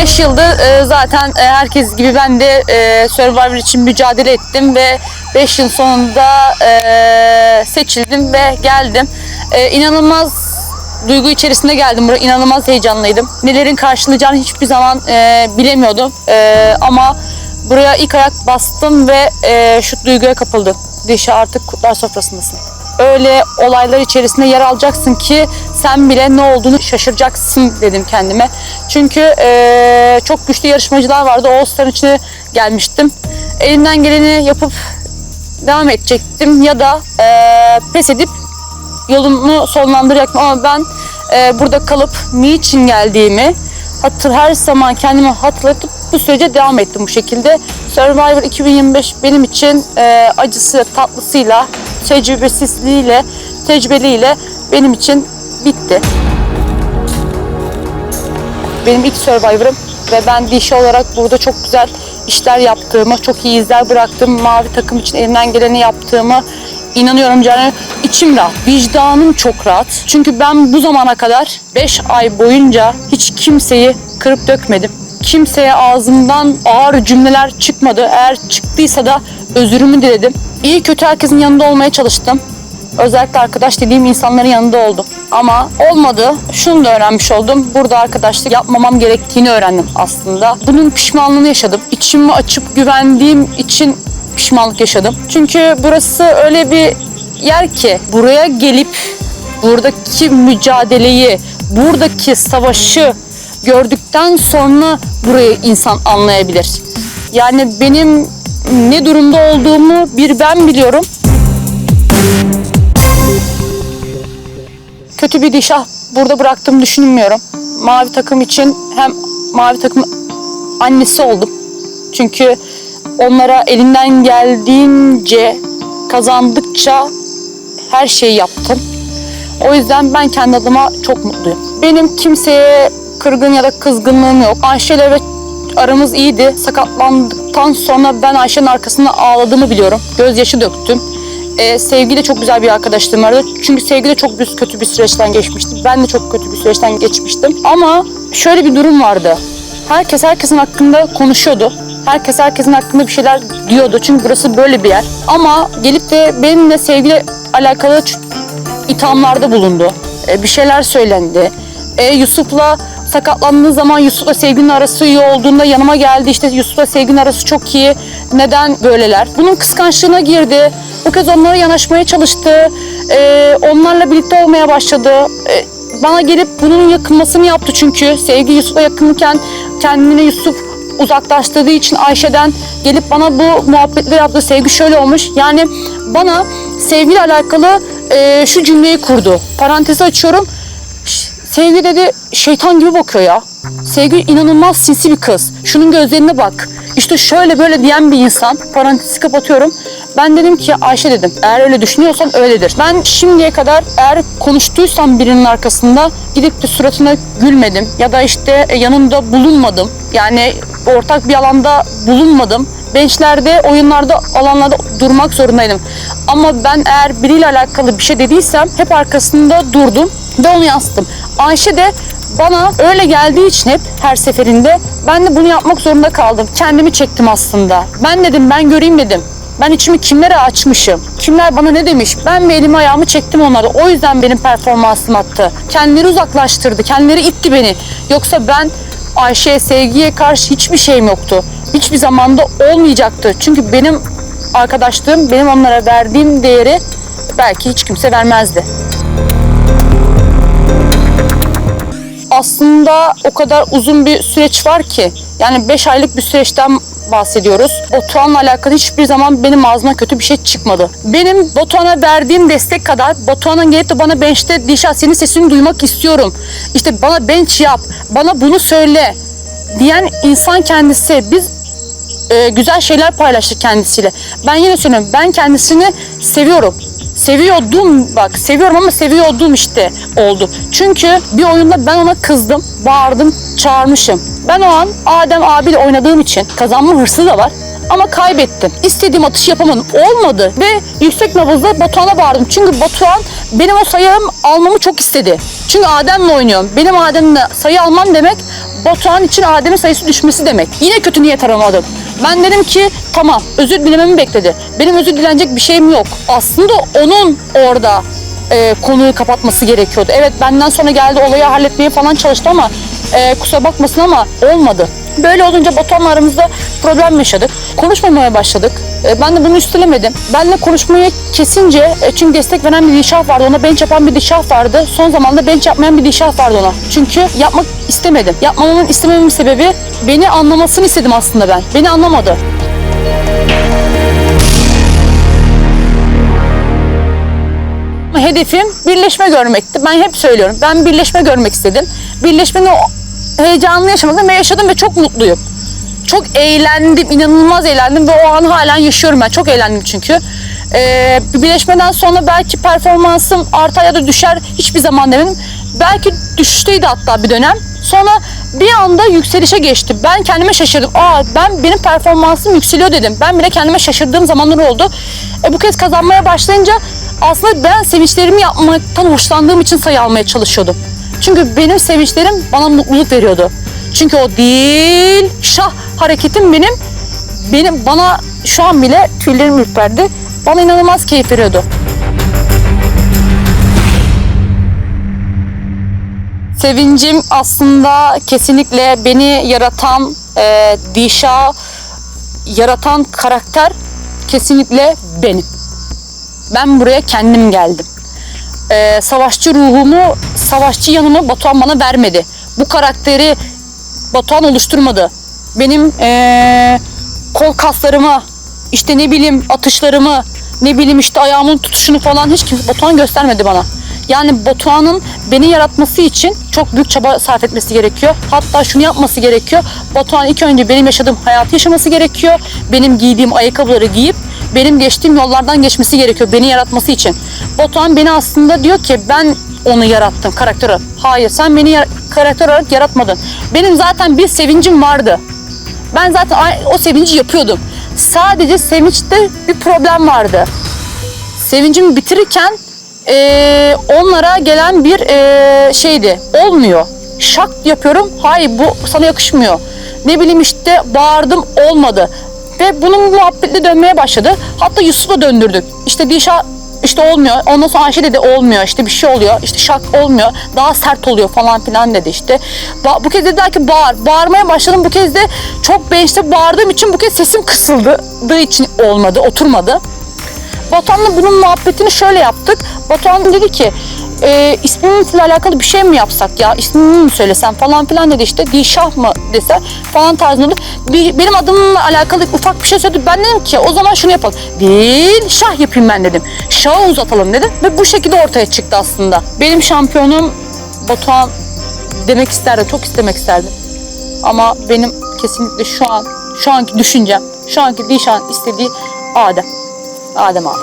5 yıldır e, zaten e, herkes gibi ben de e, Survivor için mücadele ettim ve 5 yıl sonunda seçildim ve geldim. E, inanılmaz duygu içerisinde geldim buraya. İnanılmaz heyecanlıydım. Nelerin karşılayacağını hiçbir zaman bilemiyordum. Ama buraya ilk ayak bastım ve şu duyguya kapıldım. Dişi artık kutlar sofrasındasın. Öyle olaylar içerisinde yer alacaksın ki sen bile ne olduğunu şaşıracaksın dedim kendime. Çünkü e, çok güçlü yarışmacılar vardı. O Star'ın içine gelmiştim. Elimden geleni yapıp devam edecektim ya da e, pes edip yolumu sonlandıracaktım ama ben e, burada kalıp niçin geldiğimi hatır her zaman kendime hatırlatıp bu sürece devam ettim bu şekilde. Survivor 2025 benim için e, acısı tatlısıyla, tecrübesizliğiyle, tecrübeliyle benim için bitti. Benim ilk Survivor'ım ve ben dişi olarak burada çok güzel işler yaptığımı, çok iyi izler bıraktığım mavi takım için elimden geleni yaptığımı inanıyorum canım. İçim rahat, vicdanım çok rahat. Çünkü ben bu zamana kadar 5 ay boyunca hiç kimseyi kırıp dökmedim. Kimseye ağzımdan ağır cümleler çıkmadı. Eğer çıktıysa da özürümü diledim. İyi kötü herkesin yanında olmaya çalıştım. Özellikle arkadaş dediğim insanların yanında oldum. Ama olmadı. Şunu da öğrenmiş oldum. Burada arkadaşlık yapmamam gerektiğini öğrendim aslında. Bunun pişmanlığını yaşadım. İçimi açıp güvendiğim için pişmanlık yaşadım. Çünkü burası öyle bir yer ki buraya gelip buradaki mücadeleyi, buradaki savaşı gördükten sonra burayı insan anlayabilir. Yani benim ne durumda olduğumu bir ben biliyorum. kötü bir dişah burada bıraktığımı düşünmüyorum. Mavi takım için hem mavi takım annesi oldum. Çünkü onlara elinden geldiğince kazandıkça her şeyi yaptım. O yüzden ben kendi adıma çok mutluyum. Benim kimseye kırgın ya da kızgınlığım yok. Ayşe ile ve aramız iyiydi. Sakatlandıktan sonra ben Ayşe'nin arkasında ağladığımı biliyorum. Gözyaşı döktüm. Ee, Sevgi de çok güzel bir arkadaşlığım vardı. Çünkü Sevgi de çok büyük, kötü bir süreçten geçmişti. Ben de çok kötü bir süreçten geçmiştim. Ama şöyle bir durum vardı. Herkes herkesin hakkında konuşuyordu. Herkes herkesin hakkında bir şeyler diyordu. Çünkü burası böyle bir yer. Ama gelip de benimle sevgili alakalı ithamlarda bulundu. Ee, bir şeyler söylendi. Ee, Yusuf'la sakatlandığı zaman Yusuf'la sevginin arası iyi olduğunda yanıma geldi. İşte Yusuf'la sevginin arası çok iyi. Neden böyleler? Bunun kıskançlığına girdi. Bu kez onlara yanaşmaya çalıştı. Ee, onlarla birlikte olmaya başladı. Ee, bana gelip bunun yakınmasını yaptı çünkü. Sevgi Yusuf'la yakınken kendini Yusuf uzaklaştırdığı için Ayşe'den gelip bana bu muhabbetleri yaptı. Sevgi şöyle olmuş. Yani bana sevgiyle alakalı e, şu cümleyi kurdu. Parantezi açıyorum. Sevgi dedi şeytan gibi bakıyor ya. Sevgi inanılmaz sinsi bir kız. Şunun gözlerine bak. İşte şöyle böyle diyen bir insan. Parantezi kapatıyorum. Ben dedim ki Ayşe dedim. Eğer öyle düşünüyorsan öyledir. Ben şimdiye kadar eğer konuştuysam birinin arkasında gidip de suratına gülmedim. Ya da işte yanında bulunmadım. Yani ortak bir alanda bulunmadım. Benchlerde, oyunlarda, alanlarda durmak zorundaydım. Ama ben eğer biriyle alakalı bir şey dediysem hep arkasında durdum ve onu yansıttım. Ayşe de bana öyle geldiği için hep her seferinde ben de bunu yapmak zorunda kaldım. Kendimi çektim aslında. Ben dedim ben göreyim dedim. Ben içimi kimlere açmışım? Kimler bana ne demiş? Ben mi elimi ayağımı çektim onlara. O yüzden benim performansım attı. Kendileri uzaklaştırdı. Kendileri itti beni. Yoksa ben Ayşe'ye, sevgiye karşı hiçbir şeyim yoktu. Hiçbir zamanda olmayacaktı. Çünkü benim arkadaşlığım, benim onlara verdiğim değeri belki hiç kimse vermezdi. aslında o kadar uzun bir süreç var ki yani 5 aylık bir süreçten bahsediyoruz. Batuhan'la alakalı hiçbir zaman benim ağzıma kötü bir şey çıkmadı. Benim Batuhan'a verdiğim destek kadar Batuhan'ın gelip de bana bench'te Dişa senin sesini duymak istiyorum. İşte bana bench yap, bana bunu söyle diyen insan kendisi. Biz e, güzel şeyler paylaştık kendisiyle. Ben yine söylüyorum ben kendisini seviyorum. Seviyordum bak seviyorum ama seviyordum işte oldu. Çünkü bir oyunda ben ona kızdım, bağırdım, çağırmışım. Ben o an Adem abiyle oynadığım için kazanma hırsı da var. Ama kaybettim. İstediğim atışı yapamadım. Olmadı. Ve yüksek nabızda Batuhan'a bağırdım. Çünkü Batuhan benim o sayım almamı çok istedi. Çünkü Adem'le oynuyorum. Benim Adem'le sayı almam demek Batuhan için Adem'in sayısı düşmesi demek. Yine kötü niyet aramadım. Ben dedim ki tamam özür dilememi bekledi. Benim özür dilenecek bir şeyim yok. Aslında onun orada e, konuyu kapatması gerekiyordu. Evet benden sonra geldi olayı halletmeye falan çalıştı ama e, kusura bakmasın ama olmadı. Böyle olunca Batuhan'la aramızda problem yaşadık. Konuşmamaya başladık. E, ben de bunu üstelemedim. Benle konuşmayı kesince e, çünkü destek veren bir Dişah vardı. Ona bench yapan bir Dişah vardı. Son zamanda bench yapmayan bir Dişah vardı ona. Çünkü yapmak istemedim. Yapmamamın istememin sebebi beni anlamasını istedim aslında ben. Beni anlamadı. Hedefim birleşme görmekti. Ben hep söylüyorum. Ben birleşme görmek istedim. Birleşmenin heyecanını yaşamadım ve yaşadım ve çok mutluyum. Çok eğlendim, inanılmaz eğlendim ve o an halen yaşıyorum ben. Çok eğlendim çünkü. Ee, bir birleşmeden sonra belki performansım artar ya da düşer hiçbir zaman demedim. Belki düşüşteydi hatta bir dönem. Sonra bir anda yükselişe geçti. Ben kendime şaşırdım. Aa ben benim performansım yükseliyor dedim. Ben bile kendime şaşırdığım zamanlar oldu. E, bu kez kazanmaya başlayınca aslında ben sevinçlerimi yapmaktan hoşlandığım için sayı almaya çalışıyordum. Çünkü benim sevinçlerim bana mutluluk veriyordu. Çünkü o değil şah hareketim benim benim bana şu an bile tüylerim ürperdi. Bana inanılmaz keyif veriyordu. Sevincim aslında kesinlikle beni yaratan e, Dişa yaratan karakter kesinlikle benim. Ben buraya kendim geldim. Ee, savaşçı ruhumu, savaşçı yanımı Batuhan bana vermedi. Bu karakteri Batuhan oluşturmadı. Benim ee, kol kaslarımı, işte ne bileyim atışlarımı, ne bileyim işte ayağımın tutuşunu falan hiç kimse Batuhan göstermedi bana. Yani Batuhan'ın beni yaratması için çok büyük çaba sarf etmesi gerekiyor. Hatta şunu yapması gerekiyor. Batuhan ilk önce benim yaşadığım hayatı yaşaması gerekiyor. Benim giydiğim ayakkabıları giyip benim geçtiğim yollardan geçmesi gerekiyor beni yaratması için. Batuhan beni aslında diyor ki ben onu yarattım karakteri. Hayır sen beni karakter olarak yaratmadın. Benim zaten bir sevincim vardı. Ben zaten o sevinci yapıyordum. Sadece sevinçte bir problem vardı. Sevincimi bitirirken eee, onlara gelen bir eee, şeydi. Olmuyor. Şak yapıyorum. Hayır bu sana yakışmıyor. Ne bileyim işte bağırdım olmadı. Ve bunun muhabbeti dönmeye başladı. Hatta Yusuf'la döndürdük. İşte Dişa işte olmuyor. Ondan sonra Ayşe dedi olmuyor. İşte bir şey oluyor. İşte şak olmuyor. Daha sert oluyor falan filan dedi işte. Ba- bu kez dediler ki bağır. Bağırmaya başladım. Bu kez de çok bench'te bağırdığım için bu kez sesim kısıldığı için olmadı. Oturmadı. Batuhan'la bunun muhabbetini şöyle yaptık. Batuhan dedi ki e, isminle alakalı bir şey mi yapsak ya ismini mi söylesem falan filan dedi işte Dişah mı dese falan tarzında. Bir- Benim adımla alakalı ufak bir şey söyledi. Ben dedim ki o zaman şunu yapalım. Değil şah yapayım ben dedim. Şahı uzatalım dedim ve bu şekilde ortaya çıktı aslında. Benim şampiyonum Batuhan demek isterdim. Çok istemek isterdim. Ama benim kesinlikle şu an şu anki düşüncem, şu anki Dişah'ın istediği Adem. Adem abi.